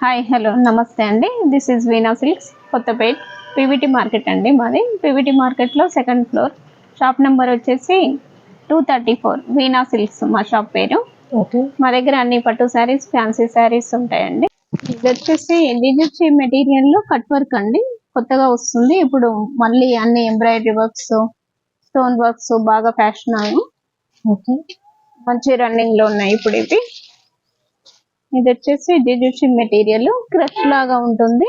Hi hello నమస్తే అండి. This is Veena silks Kothapet PVT market అండి మాది. పీవీటీ మార్కెట్లో సెకండ్ ఫ్లోర్ షాప్ నెంబర్ వచ్చేసి two thirty four Veena silks మా షాప్ పేరు. ఓకే మా దగ్గర అన్ని పట్టు శారీస్ ఫ్యాన్సీ శారీస్ ఉంటాయండి. ఇది వచ్చేసి డిజిట్సీ మెటీరియల్లో కట్ వర్క్ అండి. కొత్తగా వస్తుంది. ఇప్పుడు మళ్ళీ అన్ని ఎంబ్రాయిడరీ వర్క్స్ స్టోన్ వర్క్స్ బాగా ఫ్యాషన్ అయ్యి ఓకే మంచి రన్నింగ్లో ఉన్నాయి ఇప్పుడు ఇవి. ఇది వచ్చేసి డిజిట్సీ మెటీరియల్ క్రష్ లాగా ఉంటుంది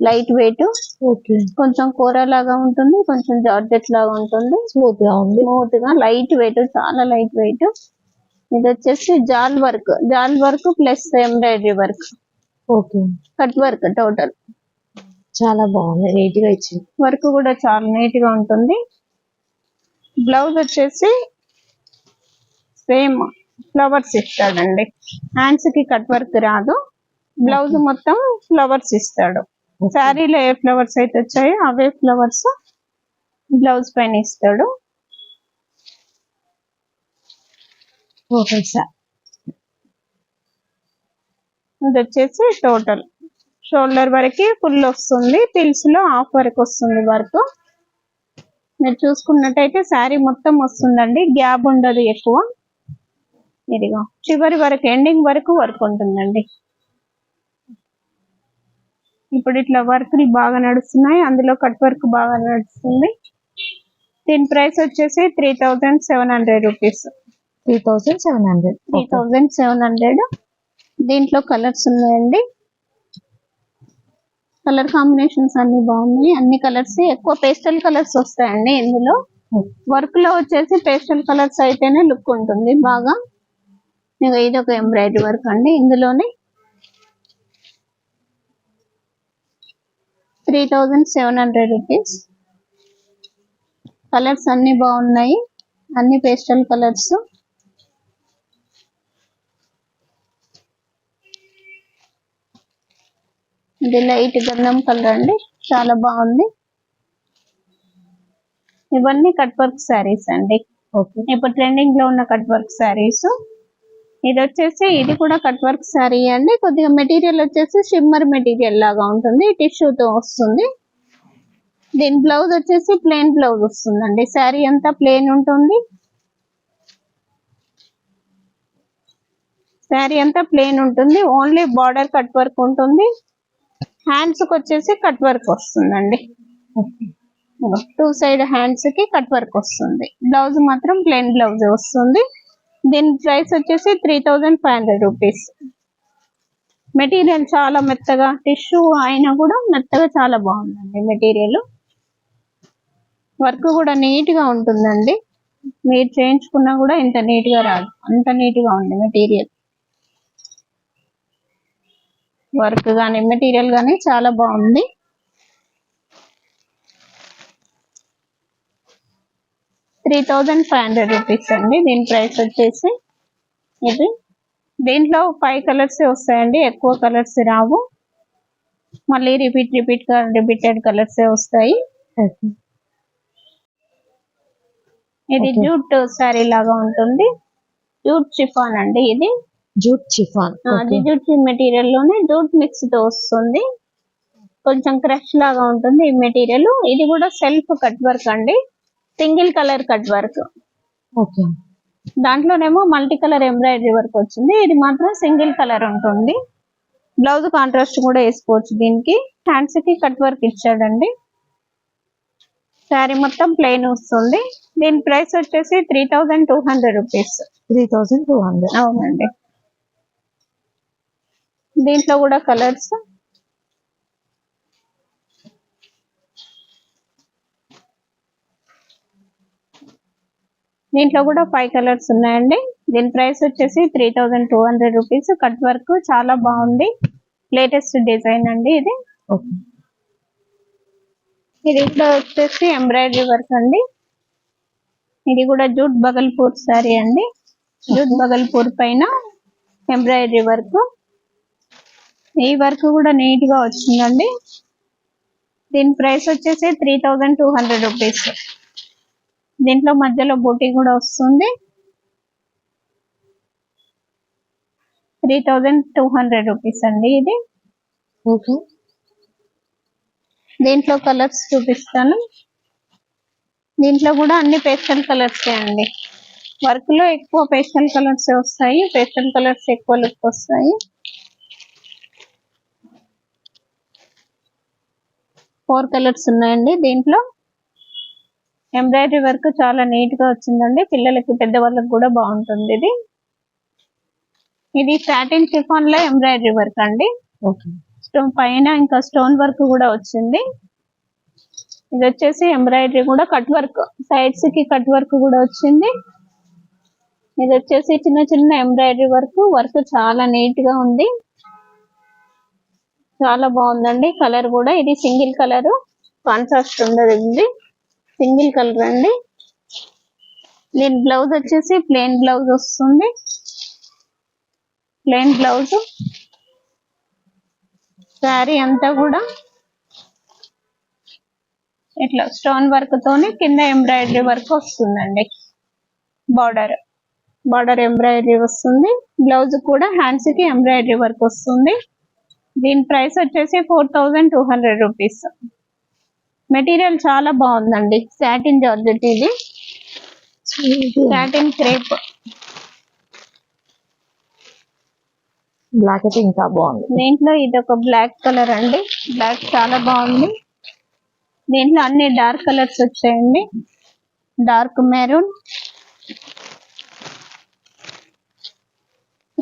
లైట్ వెయిట్ ఓకే. కొంచెం కూర లాగా ఉంటుంది కొంచెం జార్జెట్ లాగా ఉంటుంది. స్మూత్గా ఉంది. స్మూత్గా లైట్ వెయిట్ చాలా లైట్ వెయిట్ ఇది వచ్చేసి jaal work jaal work plus embroidery work okay. Cut work total చాలా బాగుంది నీట్గా ఇచ్చింది. వర్క్ కూడా చాలా నీట్గా ఉంటుంది. బ్లౌజ్ వచ్చేసి సేమ్ ఫ్లవర్స్ ఇస్తాడండి. హ్యాండ్స్కి కట్ వర్క్ రాదు. బ్లౌజ్ మొత్తం ఫ్లవర్స్ ఇస్తాడు. శారీలో ఏ ఫ్లవర్స్ అయితే వచ్చాయో అవే ఫ్లవర్స్ బ్లౌజ్ పైన ఇస్తాడు. ఓకే సార్ ఇది వచ్చేసి టోటల్ షోల్డర్ వరకు ఫుల్ వస్తుంది. పిల్స్లో హాఫ్ వరకు వస్తుంది వర్క్ మీరు చూసుకున్నట్టయితే శారీ మొత్తం వస్తుందండి. గ్యాప్ ఉండదు ఎక్కువ. ఇదిగో. చివరి వరకు ఎండింగ్ వరకు వర్క్ ఉంటుందండి. ఇప్పుడు ఇట్లా వర్క్ బాగా నడుస్తున్నాయి. అందులో కట్ వర్క్ బాగా నడుస్తుంది. దీని ప్రైస్ వచ్చేసి three thousand seven hundred rupees three thousand seven hundred three thousand seven hundred దీంట్లో కలర్స్ ఉన్నాయండి. కలర్ కాంబినేషన్స్ అన్ని బాగున్నాయి. అన్ని కలర్స్ ఎక్కువ పేస్టల్ కలర్స్ వస్తాయండి ఇందులో. వర్క్లో వచ్చేసి పేస్టల్ కలర్స్ అయితేనే లుక్ ఉంటుంది బాగా. ఇది ఒక ఎంబ్రాయిడరీ వర్క్ అండి. ఇందులోనే three thousand seven hundred rupees colours అన్ని బాగున్నాయి. అన్ని పేస్టల్ కలర్స్ ఇది లైట్ గంధం కలర్ అండి. చాలా బాగుంది. ఇవన్నీ కట్ వర్క్ శారీస్ అండి. ఓకే ఇప్పుడు ట్రెండింగ్లో ఉన్న కట్ వర్క్ శారీస్ ఇది వచ్చేసి ఇది కూడా కట్ వర్క్ శారీ అండి. కొద్దిగా మెటీరియల్ వచ్చేసి షిమ్మర్ మెటీరియల్ లాగా ఉంటుంది. టిష్యూతో వస్తుంది. దీని బ్లౌజ్ వచ్చేసి ప్లెయిన్ బ్లౌజ్ వస్తుందండి. శారీ అంతా ప్లెయిన్ ఉంటుంది. శారీ అంతా ప్లెయిన్ ఉంటుంది. ఓన్లీ బార్డర్ కట్ వర్క్ ఉంటుంది. హ్యాండ్స్కి వచ్చేసి కట్ వర్క్ వస్తుందండి. టూ సైడ్ హ్యాండ్స్కి కట్ వర్క్ వస్తుంది. బ్లౌజ్ మాత్రం ప్లెయిన్ బ్లౌజ్ వస్తుంది. దీని ప్రైస్ వచ్చేసి three thousand five hundred rupees. Material చాలా మెత్తగా టిష్యూ అయినా కూడా మెత్తగా చాలా బాగుందండి మెటీరియల్. వర్క్ కూడా నీట్గా ఉంటుందండి. మీరు చేయించుకున్నా కూడా ఇంత నీట్గా రాదు. అంత నీట్గా ఉంది మెటీరియల్. వర్క్ కానీ మెటీరియల్ కానీ చాలా బాగుంది. Three thousand five hundred rupees అండి. దీని ప్రైస్ వచ్చేసి ఇది. దీంట్లో ఫైవ్ కలర్స్ వస్తాయండి. ఎక్కువ కలర్స్ రావు. మళ్ళీ రిపీట్ రిపీట్ రిపీటెడ్ కలర్స్ వస్తాయి. ఇది. జూట్ శారీ లాగా ఉంటుంది. జూట్ చిఫాన్ అండి ఇది. జూట్ చిఫాన్ అది జూట్ మెటీరియల్లోనే జూట్ మిక్స్తో వస్తుంది. కొంచెం క్రష్ లాగా ఉంటుంది ఈ మెటీరియల్ ఇది కూడా సెల్ఫ్ కట్ వర్క్ అండి. Single colour cut work. Okay. దాంట్లోనేమో multi colour embroidery work వచ్చింది. ఇది మాత్రం సింగిల్ కలర్ ఉంటుంది. బ్లౌజ్ కాంట్రాస్ట్ కూడా వేసుకోవచ్చు దీనికి. హ్యాండ్స్కి కట్ వర్క్ ఇచ్చాడండి. శారీ మొత్తం ప్లెయిన్ వస్తుంది. దీని ప్రైస్ వచ్చేసి three thousand two hundred rupees. Three thousand two hundred. అవునండి. దీంట్లో కూడా కలర్స్ దీంట్లో కూడా ఫైవ్ కలర్స్ ఉన్నాయండి. దీని ప్రైస్ వచ్చేసి three thousand two hundred rupees cut work చాలా బాగుంది. లేటెస్ట్ డిజైన్ అండి ఇది. ఇది కూడా వచ్చేసి ఎంబ్రాయిడరీ వర్క్ అండి. ఇది కూడా జూట్ బగల్పూర్ శారీ అండి. జూట్ బగల్పూర్ పైన ఎంబ్రాయిడరీ వర్క్ ఈ వర్క్ కూడా నీట్గా వచ్చిందండి. దీని ప్రైస్ వచ్చేసి three thousand two hundred rupees దీంట్లో మధ్యలో బూటీ కూడా వస్తుంది. Three thousand two hundred rupees అండి ఇది. ఓకే. దీంట్లో కలర్స్ చూపిస్తాను. దీంట్లో కూడా అన్ని పేస్టల్ కలర్స్ అండి. వర్క్లో ఎక్కువ పేస్టల్ కలర్స్ వస్తాయి పేస్టల్ కలర్స్ ఎక్కువ లుక్ వస్తాయి. ఫోర్ కలర్స్ ఉన్నాయండి దీంట్లో. ఎంబ్రాయిడరీ వర్క్ చాలా నీట్గా వచ్చిందండి. పిల్లలకి పెద్దవాళ్ళకి కూడా బాగుంటుంది ఇది. ఇది సాటిన్ షిఫాన్లో ఎంబ్రాయిడరీ వర్క్ అండి. స్టోన్ పైన ఇంకా స్టోన్ వర్క్ కూడా వచ్చింది. ఇది వచ్చేసి ఎంబ్రాయిడరీ కూడా కట్ వర్క్ సైడ్స్కి కట్ వర్క్ కూడా వచ్చింది. ఇది వచ్చేసి చిన్న చిన్న ఎంబ్రాయిడరీ వర్క్ వర్క్ చాలా నీట్గా ఉంది. చాలా బాగుందండి. కలర్ కూడా ఇది సింగిల్ కలర్ కాంట్రాస్ట్ ఉండదు సింగిల్ కలర్ అండి. దీని బ్లౌజ్ వచ్చేసి ప్లెయిన్ బ్లౌజ్ వస్తుంది. Plain blouse. శారీ అంతా కూడా ఇట్లా స్టోన్ వర్క్ తోని కింద ఎంబ్రాయిడరీ వర్క్ వస్తుందండి. బార్డర్. బార్డర్ ఎంబ్రాయిడరీ వస్తుంది. బ్లౌజ్ కూడా హ్యాండ్స్కి ఎంబ్రాయిడరీ వర్క్ వస్తుంది. దీని ప్రైస్ వచ్చేసి four thousand two hundred rupees. Material చాలా బాగుందండి. సాటిన్ జార్జెట్ ఇది. సాటిన్ క్రేప్ బ్లాక్ అయితే ఇంకా బాగుంది. దీంట్లో ఇది ఒక బ్లాక్ కలర్ అండి. బ్లాక్ చాలా బాగుంది. దీంట్లో అన్ని డార్క్ కలర్స్ వచ్చాయండి. డార్క్ మెరూన్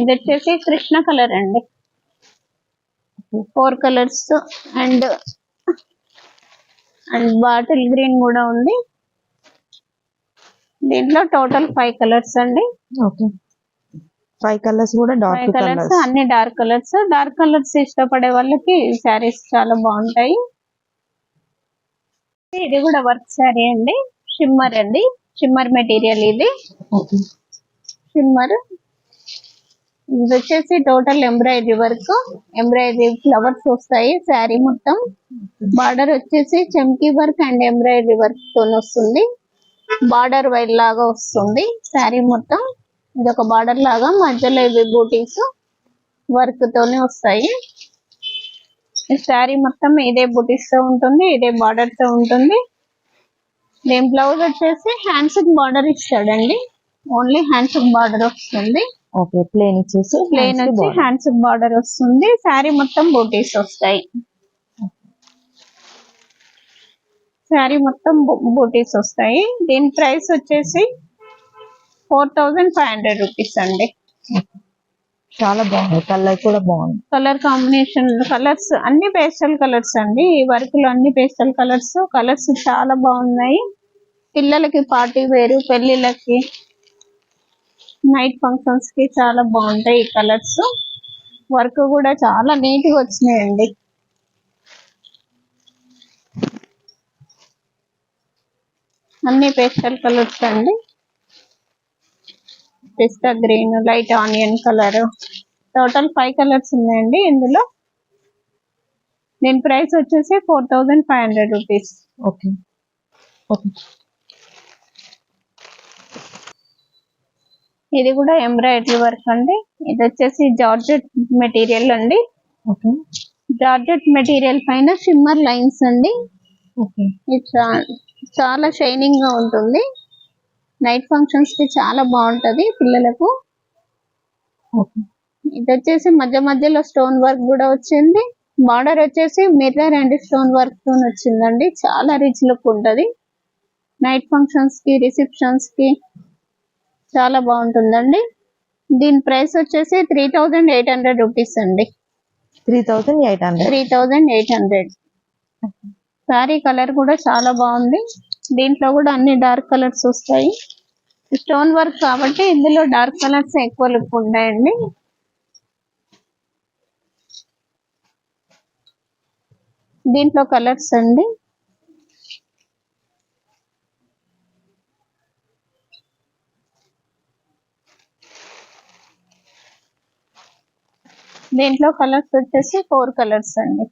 ఇది వచ్చేసి కృష్ణ కలర్ అండి. Four colours and and bottle green కూడా ఉంది. దీంట్లో టోటల్ ఫైవ్ కలర్స్ అండి. ఓకే. ఫైవ్ కలర్స్ కూడా డార్క్ కలర్స్ అన్ని డార్క్ కలర్స్. డార్క్ కలర్స్ ఇష్టపడే వాళ్ళకి శారీస్ చాలా బాగుంటాయి. ఇది కూడా వర్క్ శారీ అండి. షిమ్మర్ అండి. షిమ్మర్ మెటీరియల్ ఇది. ఓకే. షిమ్మర్. ఇది వచ్చేసి total embroidery work embroidery flowers వస్తాయి శారీ మొత్తం. బార్డర్ వచ్చేసి చమ్కీ వర్క్ అండ్ ఎంబ్రాయిడరీ వర్క్తో వస్తుంది. బార్డర్ వైడ్ లాగా వస్తుంది శారీ మొత్తం. ఇది ఒక బార్డర్ లాగా మధ్యలో ఇవి బూటీస్ వర్క్ తోనే వస్తాయి. ఈ శారీ మొత్తం ఇదే బూటీస్తో ఉంటుంది ఇదే బార్డర్తో ఉంటుంది. దీని బ్లౌజ్ వచ్చేసి హ్యాండ్స్ బార్డర్ ఇచ్చాడండి. ఓన్లీ హ్యాండ్స్ బార్డర్ వస్తుంది. ఓకే ప్లేన్ ఇచ్చేసి ప్లేన్ వచ్చి. హ్యాండ్స్ బార్డర్ వస్తుంది. శారీ మొత్తం బూటీస్ వస్తాయి. శారీ మొత్తం బూటీస్ వస్తాయి. దీని ప్రైస్ వచ్చేసి four thousand five hundred rupees అండి. చాలా బాగుంది. కలర్ కూడా బాగుంది. కలర్ కాంబినేషన్ కలర్స్ అన్ని పేస్టల్ కలర్స్ అండి. ఈ వర్క్లో అన్ని పేస్టల్ కలర్స్ కలర్స్ చాలా బాగున్నాయి. పిల్లలకి పార్టీ వేరు పెళ్ళిళ్ళకి నైట్ ఫంక్షన్స్కి చాలా బాగుంటాయి ఈ కలర్స్ వర్క్ కూడా చాలా నీట్గా వచ్చినాయండి. అన్ని పేస్టల్ కలర్స్ అండి. పిస్తా green light onion colour total five colours ఉన్నాయండి ఇందులో. దీని ప్రైస్ వచ్చేసి four thousand five hundred rupees okay okay ఇది కూడా ఎంబ్రాయిడరీ వర్క్ అండి. ఇది వచ్చేసి జార్జెట్ మెటీరియల్ అండి. ఓకే. జార్జెట్ మెటీరియల్ పైన షిమ్మర్ లైన్స్ అండి. చాలా షైనింగ్గా ఉంటుంది. నైట్ ఫంక్షన్స్కి చాలా బాగుంటది పిల్లలకు. ఓకే. ఇది వచ్చేసి మధ్య మధ్యలో స్టోన్ వర్క్ కూడా వచ్చింది. బార్డర్ వచ్చేసి మిర్రర్ అండ్ స్టోన్ వర్క్తో వచ్చిందండి. చాలా రిచ్ లుక్ ఉంటది. నైట్ ఫంక్షన్స్కి రిసెప్షన్స్కి చాలా బాగుంటుందండి. దీని ప్రైస్ వచ్చేసి three thousand eight hundred rupees అండి. Three thousand eight hundred. Three thousand eight hundred. Sari colour కూడా చాలా బాగుంది. దీంట్లో కూడా అన్ని డార్క్ కలర్స్ వస్తాయి. స్టోన్ వర్క్ కాబట్టి ఇందులో డార్క్ కలర్స్ ఎక్కువ లుక్ ఉంటాయండి. దీంట్లో కలర్స్ అండి. దీంట్లో కలర్స్ వచ్చేసి ఫోర్ కలర్స్ అండి.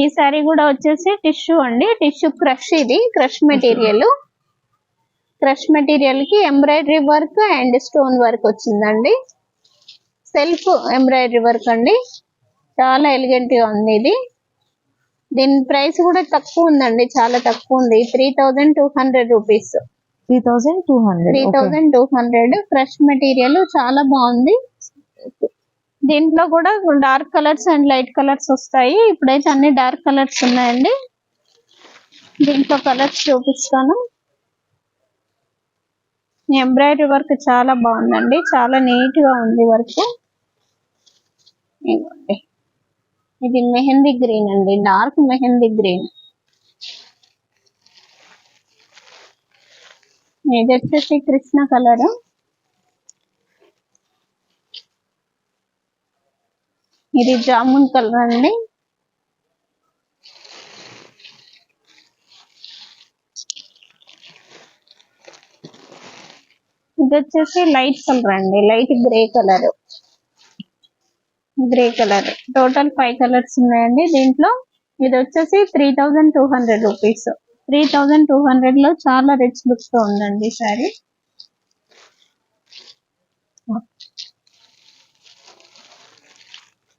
ఈ సారీ కూడా వచ్చేసి టిష్యూ అండి. టిష్యూ క్రష్ ఇది crush material. Crush మెటీరియల్కి embroidery work and stone work వచ్చిందండి. సెల్ఫ్ ఎంబ్రాయిడరీ వర్క్ అండి. చాలా ఎలిగెంట్గా ఉంది ఇది. దీని ప్రైస్ కూడా తక్కువ ఉందండి చాలా తక్కువ ఉంది. Three thousand two hundred rupees. Three thousand two hundred three thousand two hundred. Fresh material చాలా బాగుంది. దీంట్లో కూడా dark colours and light colours వస్తాయి. ఇప్పుడైతే అన్ని డార్క్ కలర్స్ ఉన్నాయండి. దీంట్లో కలర్స్ చూపిస్తాను. ఎంబ్రాయిడరీ వర్క్ చాలా బాగుందండి. చాలా నీట్గా ఉంది వర్క్. ఇది మెహందీ గ్రీన్ అండి. డార్క్ మెహందీ గ్రీన్ ఇది వచ్చేసి కృష్ణ కలర్. ఇది జామున్ కలర్ అండి. ఇది వచ్చేసి లైట్ కలర్ అండి light grey colour. Grey colour. Total five colours ఉన్నాయండి దీంట్లో. ఇది వచ్చేసి three thousand two hundred rupees. Three thousand two హండ్రెడ్లో చాలా రిచ్ లుక్తో ఉందండి సారీ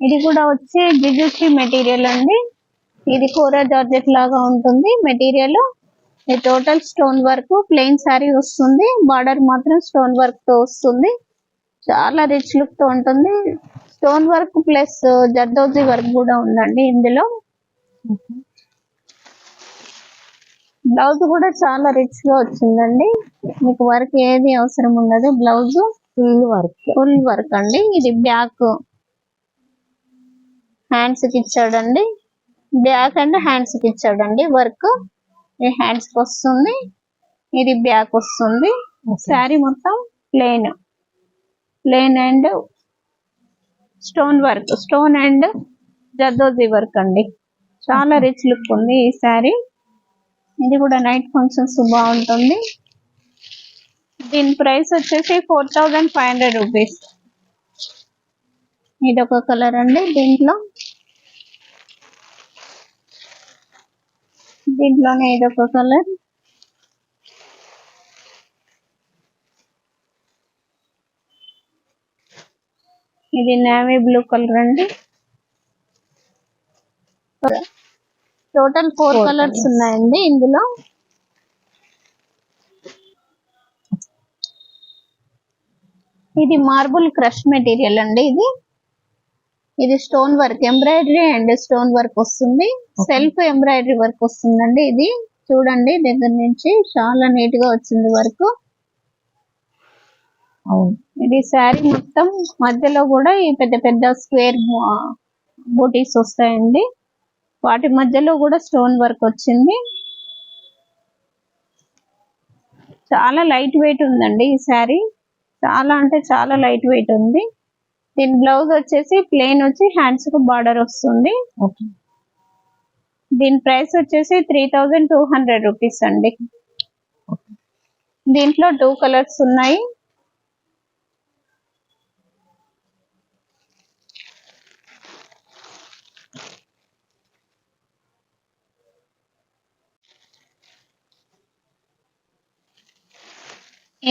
ఇది కూడా వచ్చి జిజుషి మెటీరియల్ అండి. ఇది కూర జార్జెట్ లాగా ఉంటుంది. మెటీరియల్ ఇది total stone work plain sari వస్తుంది. బార్డర్ మాత్రం స్టోన్ వర్క్తో వస్తుంది. చాలా రిచ్ లుక్తో ఉంటుంది. Stone work plus zardozi work కూడా ఉందండి ఇందులో. బ్లౌజ్ కూడా చాలా రిచ్గా వచ్చిందండి. మీకు వర్క్ ఏది అవసరం ఉండదు. Blouse full work full work అండి. ఇది బ్యాక్ హ్యాండ్స్కి ఇచ్చాడండి. బ్యాక్ అండ్ హ్యాండ్స్కి ఇచ్చాడండి వర్క్ ఇది హ్యాండ్స్కి వస్తుంది. ఇది బ్యాక్ వస్తుంది. శారీ మొత్తం plain plain and stone work stone and zardozi work అండి. చాలా రిచ్ లుక్ ఉంది ఈ శారీ ఇది కూడా నైట్ ఫంక్షన్స్ బాగుంటుంది. దీని ప్రైస్ వచ్చేసి four thousand five hundred rupees ఇది ఒక కలర్ అండి దీంట్లో. దీంట్లోనే ఇది ఒక కలర్ ఇది నేవీ బ్లూ కలర్ అండి. Total four colours. ఉన్నాయండి ఇందులో. ఇది మార్బుల్ క్రష్ మెటీరియల్ అండి ఇది. ఇది stone work embroidery and stone work వస్తుంది. సెల్ఫ్ ఎంబ్రాయిడరీ వర్క్ వస్తుందండి ఇది. చూడండి దగ్గర నుంచి చాలా నీట్గా వచ్చింది వర్క్. ఇది శారీ మొత్తం మధ్యలో కూడా ఈ పెద్ద పెద్ద స్క్వేర్ బూటీస్ వస్తాయండి. వాటి మధ్యలో కూడా స్టోన్ వర్క్ వచ్చింది. చాలా లైట్ వెయిట్ ఉందండి ఈ శారీ. చాలా అంటే చాలా లైట్ వెయిట్ ఉంది. దీని బ్లౌజ్ వచ్చేసి ప్లెయిన్ వచ్చి హ్యాండ్స్కు బార్డర్ వస్తుంది. దీని ప్రైస్ వచ్చేసి three thousand two hundred rupees అండి. దీంట్లో టూ కలర్స్ ఉన్నాయి.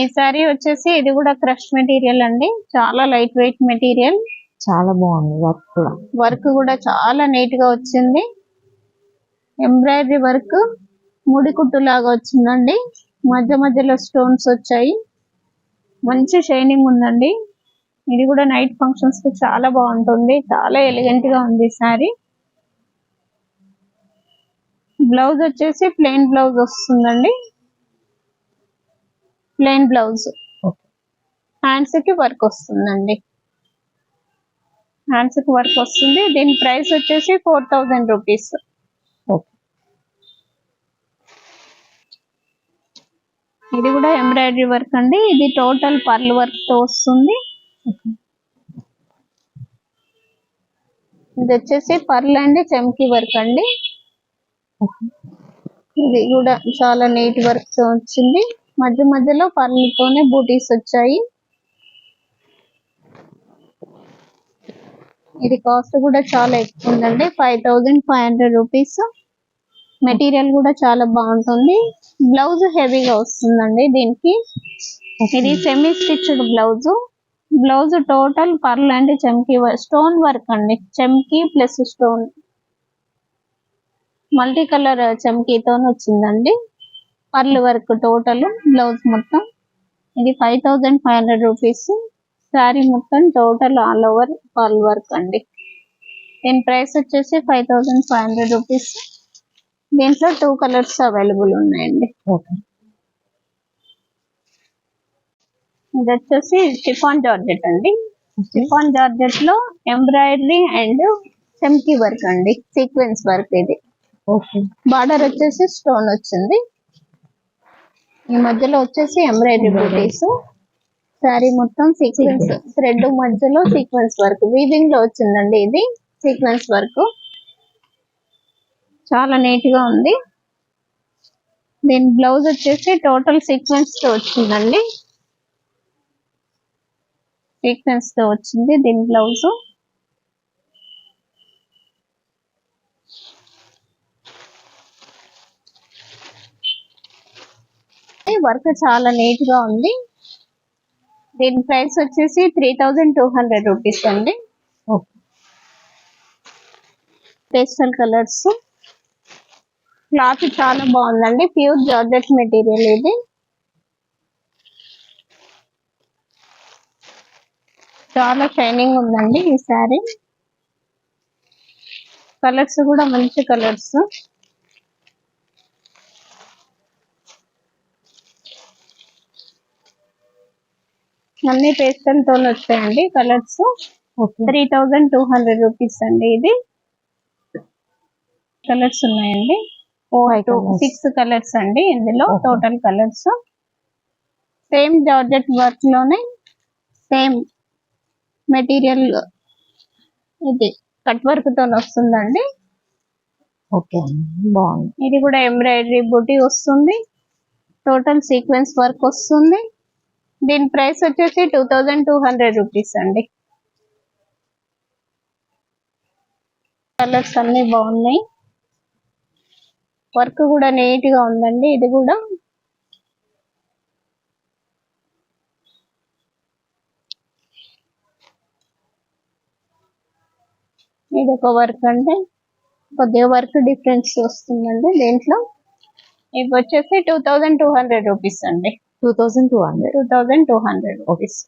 ఈ సారీ వచ్చేసి ఇది కూడా క్రష్ మెటీరియల్ అండి. చాలా లైట్ వెయిట్ మెటీరియల్. చాలా బాగుంది వర్క్ కూడా. వర్క్ కూడా చాలా నీట్గా వచ్చింది. ఎంబ్రాయిడరీ వర్క్ ముడి కుట్టు లాగా వచ్చిందండి. మధ్య మధ్యలో స్టోన్స్ వచ్చాయి. మంచి షైనింగ్ ఉందండి. ఇది కూడా నైట్ ఫంక్షన్స్కి చాలా బాగుంటుంది. చాలా ఎలిగెంట్గా ఉంది సారీ. బ్లౌజ్ వచ్చేసి ప్లెయిన్ బ్లౌజ్ వస్తుందండి. ప్లెయిన్ బ్లౌజ్ హ్యాండ్స్కి వర్క్ వస్తుందండి. హ్యాండ్స్కి వర్క్ వస్తుంది. దీని ప్రైస్ వచ్చేసి ఫోర్ థౌజండ్ రూపీస్ ఇది కూడా ఎంబ్రాయిడరీ వర్క్ అండి. ఇది టోటల్ పర్ల్ వర్క్తో వస్తుంది. ఇది వచ్చేసి పర్ల్ అండి చమ్కీ వర్క్ అండి. ఇది కూడా చాలా నీట్ వర్క్తో వచ్చింది. మధ్య మధ్యలో పర్లతోనే బూటీస్ వచ్చాయి. ఇది కాస్ట్ కూడా చాలా ఎక్కువ ఉందండి. Five thousand five hundred rupees material కూడా చాలా బాగుంటుంది. బ్లౌజ్ హెవీగా వస్తుందండి దీనికి. ఇది semi stitched blouse blouse total pearl and చమ్కీ stone work అండి. చమ్కీ ప్లస్ స్టోన్ మల్టీ కలర్ చమ్కీతో వచ్చిందండి. పర్ల్ వర్క్ టోటల్ బ్లౌజ్ మొత్తం. ఇది five thousand five hundred rupees sari మొత్తం total all over pearl work అండి. దీని ప్రైస్ వచ్చేసి five thousand five hundred rupees దీంట్లో టూ కలర్స్ అవైలబుల్ ఉన్నాయండి. ఇది వచ్చేసి షిఫాన్ జార్జెట్ అండి. షిఫాన్ జార్జెట్లో ఎంబ్రాయిడరీ అండ్ చెమ్కీ వర్క్ అండి. సీక్వెన్స్ వర్క్ ఇది. ఓకే. బార్డర్ వచ్చేసి స్టోన్ వచ్చింది. ఈ మధ్యలో వచ్చేసి ఎంబ్రాయిడరీ బూటీస్. శారీ మొత్తం సీక్వెన్స్ థ్రెడ్ మధ్యలో సీక్వెన్స్ వర్క్ వీవింగ్లో వచ్చిందండి ఇది సీక్వెన్స్ వర్క్ చాలా నీట్గా ఉంది. దీని బ్లౌజ్ వచ్చేసి టోటల్ సీక్వెన్స్తో వచ్చిందండి. సీక్వెన్స్తో వచ్చింది దీని బ్లౌజ్ వర్క్ చాలా నీట్గా ఉంది. దీని ప్రైస్ వచ్చేసి three thousand two hundred rupees అండి. Pastel colours. క్లాత్ చాలా బాగుందండి. ప్యూర్ జార్జెట్ మెటీరియల్ ఇది. చాలా షైనింగ్ ఉందండి ఈ శారీ. కలర్స్ కూడా మంచి కలర్స్. అన్ని పేస్టల్తో వచ్చాయండి colours. Three thousand two hundred rupees అండి ఇది. కలర్స్ ఉన్నాయండి. సిక్స్ కలర్స్ అండి ఇందులో. Total colours. సేమ్ జార్జెట్ వర్క్లోనే సేమ్ మెటీరియల్ ఇది కట్ వర్క్తో వస్తుందండి. ఓకే. బాగుంది. ఇది కూడా ఎంబ్రాయిడరీ బుటీ వస్తుంది. టోటల్ సీక్వెన్స్ వర్క్ వస్తుంది. దీని ప్రైస్ వచ్చేసి two thousand two hundred rupees అండి. కలర్స్ అన్ని బాగున్నాయి. వర్క్ కూడా నీట్గా ఉందండి ఇది కూడా. ఇది ఒక వర్క్ అంటే కొద్దిగా వర్క్ డిఫరెన్స్ వస్తుందండి దీంట్లో. ఇవి వచ్చేసి two thousand two hundred rupees అండి. Two thousand two hundred. Two thousand two hundred rupees.